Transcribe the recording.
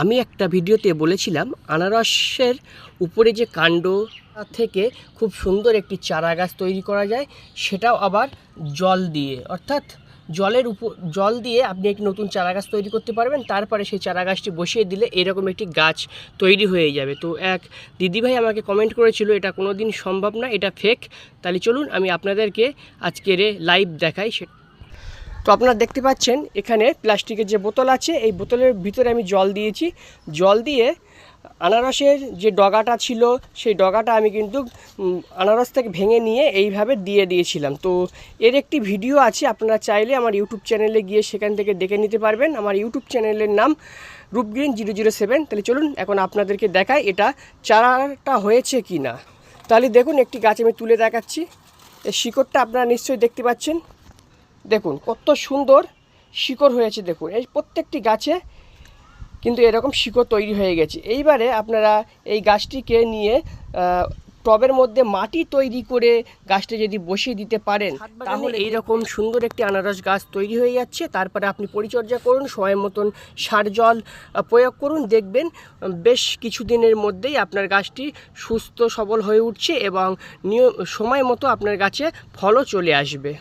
আমি একটা ভিডিওতে বলেছিলাম, আনারসের উপরে যে কাণ্ড থেকে খুব সুন্দর একটি চারা গাছ তৈরি করা যায়, সেটাও আবার জল দিয়ে। অর্থাৎ জলের উপর জল দিয়ে আপনি একটি নতুন চারা গাছ তৈরি করতে পারবেন, তারপরে সেই চারা গাছটি বসিয়ে দিলে এরকম একটি গাছ তৈরি হয়ে যাবে। তো এক দিদিভাই আমাকে কমেন্ট করেছিল, এটা কোনো দিন সম্ভব না, এটা ফেক তাহলে চলুন, আমি আপনাদেরকে আজকের লাইভ দেখাই, সে তো আপনারা দেখতে পাচ্ছেন, এখানে প্লাস্টিকের যে বোতল আছে, এই বোতলের ভিতরে আমি জল দিয়েছি। জল দিয়ে আনারসের যে ডগাটা ছিল, সেই ডগাটা আমি কিন্তু আনারস থেকে ভেঙে নিয়ে এইভাবে দিয়ে দিয়েছিলাম। তো এর একটি ভিডিও আছে, আপনারা চাইলে আমার ইউটিউব চ্যানেলে গিয়ে সেখান থেকে দেখে নিতে পারবেন। আমার ইউটিউব চ্যানেলের নাম রূপগ্রিন জিরো জিরো সেভেন। তাহলে চলুন, এখন আপনাদেরকে দেখাই এটা চারাটা হয়েছে কি না তাহলে দেখুন, একটি গাছ আমি তুলে দেখাচ্ছি। এই শিকড়টা আপনারা নিশ্চয়ই দেখতে পাচ্ছেন। দেখুন কত সুন্দর শিকড় হয়েছে দেখুন। এই প্রত্যেকটি গাছে কিন্তু এরকম শিকড় তৈরি হয়ে গেছে। এইবারে আপনারা এই গাছটিকে নিয়ে টবের মধ্যে মাটি তৈরি করে গাছটা যদি বসিয়ে দিতে পারেন তাহলে এইরকম সুন্দর একটি আনারস গাছ তৈরি হয়ে যাচ্ছে। তারপরে আপনি পরিচর্যা করুন সময় মতন সার জল প্রয়োগ করুন দেখবেন বেশ কিছুদিনের মধ্যেই আপনার গাছটি সুস্থ সবল হয়ে উঠছে এবং নিয়ম সময় মতো আপনার গাছে ফলও চলে আসবে।